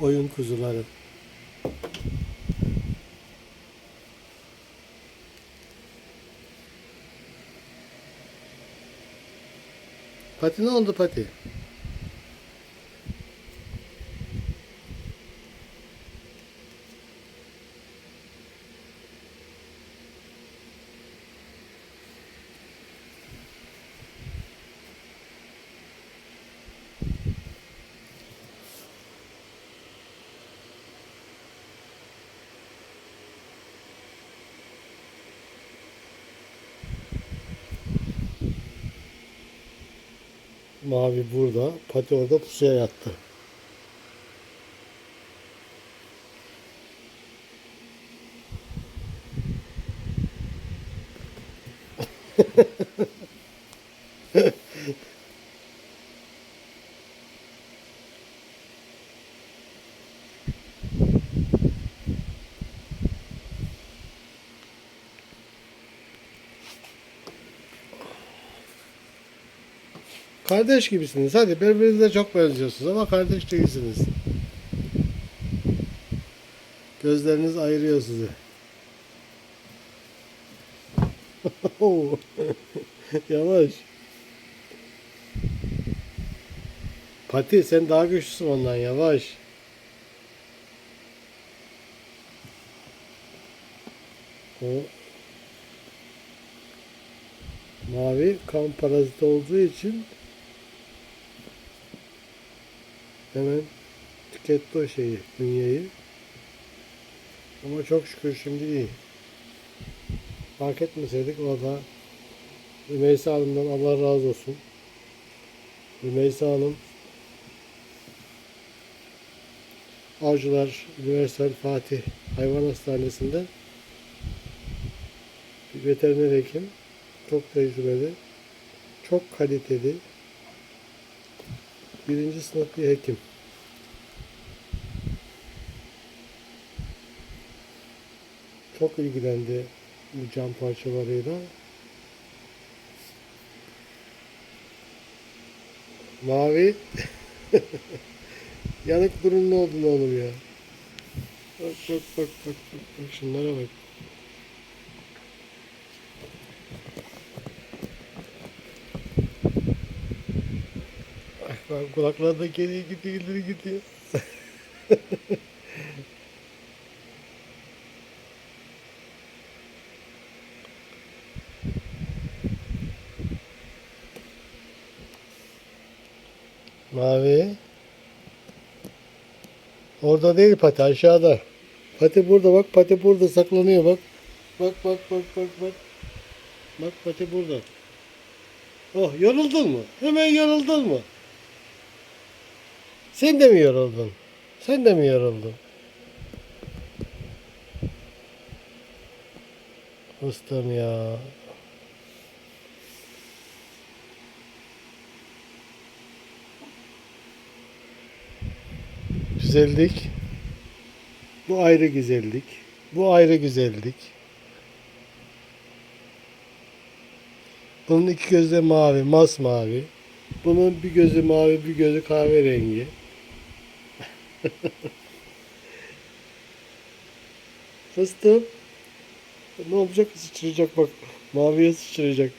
oyun kuzuları. Pati ne oldu Pati? Mavi burada, Pati orada pusuya yattı. Kardeş gibisiniz. Hadi birbirinize çok benziyorsunuz ama kardeş değilsiniz. Gözleriniz ayırıyor sizi. Yavaş. Pati sen daha güçlüsün ondan yavaş. O mavi kan paraziti olduğu için hemen tüketti o şeyi, bünyeyi. Ama çok şükür şimdi iyi. Fark etmeseydik o da Rümeysa Hanım'dan Allah razı olsun. Rümeysa Hanım Avcılar Üniversal Fatih Hayvan Hastanesi'nde bir veteriner hekim. Çok tecrübeli. Çok kaliteli. Birinci sınıf bir hekim. Çok ilgilendi bu cam parçalarıyla. Mavi yanık burunlu oldun oğlum ya. Bak bak bak bak, bak şunlara bak. Bak kulaklarında geriye gidiyor ileri gidiyor. Mavi. Orada değil pati aşağıda. Pati burada bak pati burada saklanıyor bak. Bak bak bak bak bak. Bak pati burada. Oh yoruldun mu? Hemen yoruldun mu? Sen de mi yoruldun? Sen de mi yoruldun? Fıstığım ya. Güzellik. Bu ayrı güzellik. Bu ayrı güzellik. Bunun iki gözü mavi, masmavi. Bunun bir gözü mavi, bir gözü kahverengi. Fıstığım. Ne olacak? Sıçrayacak bak. Maviye sıçrayacak.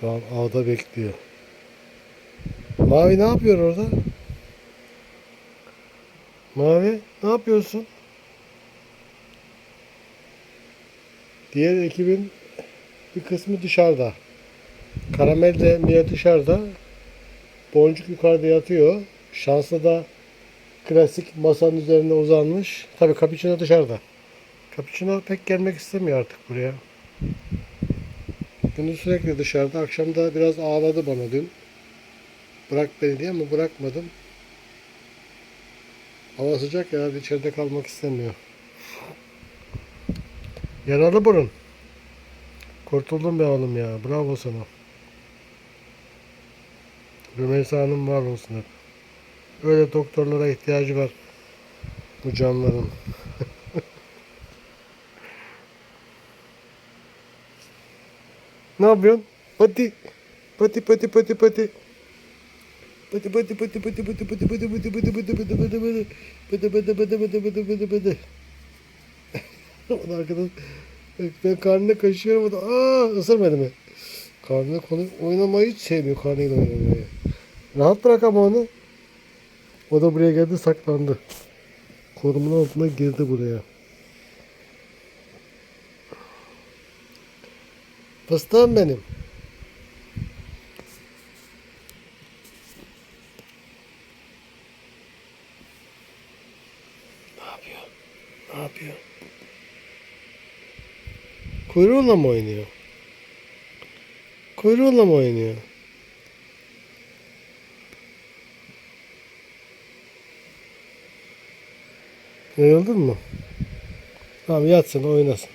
Şu an avda bekliyor. Mavi ne yapıyor orada? Mavi ne yapıyorsun? Diğer ekibin bir kısmı dışarıda. Karamel de Mia dışarıda. Boncuk yukarıda yatıyor. Şanslı da klasik masanın üzerinde uzanmış. Tabii Capuchino dışarıda. Capuchino pek gelmek istemiyor artık buraya. Gündüz sürekli dışarıda. Akşam da biraz ağladı bana dün. Bırak beni diye ama bırakmadım. Hava sıcak ya içeride kalmak istemiyor. Yaralı burun. Kurtuldun be oğlum ya. Bravo sana. Rümeysa Hanım var olsun hep. Öyle doktorlara ihtiyacı var. Bu canların. Ne yapıyorsun? Pati. Pati pati pati pati. Pati pati pati pati pati pati pati pati pati pati pati pati pati. Pati pati pati pati pati da arkadan ben karnına kaşıyorum da aa ısırmadı mı? Karnına konu oynamayı hiç sevmiyor karnıyla oynamayı. Rahat bırak ama onu. O da buraya geldi saklandı. Korumun altına girdi buraya. Fıstığım benim. Ne yapıyor? Ne yapıyor? Kuyruğuyla mı oynuyor? Kuyruğuyla mı oynuyor? Yoruldun mu? Tamam yatsın oynasın.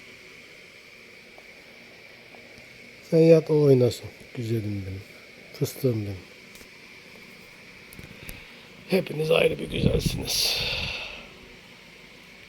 Sen yat o oynasın. Güzelim benim. Fıstığım benim. Hepiniz ayrı bir güzelsiniz.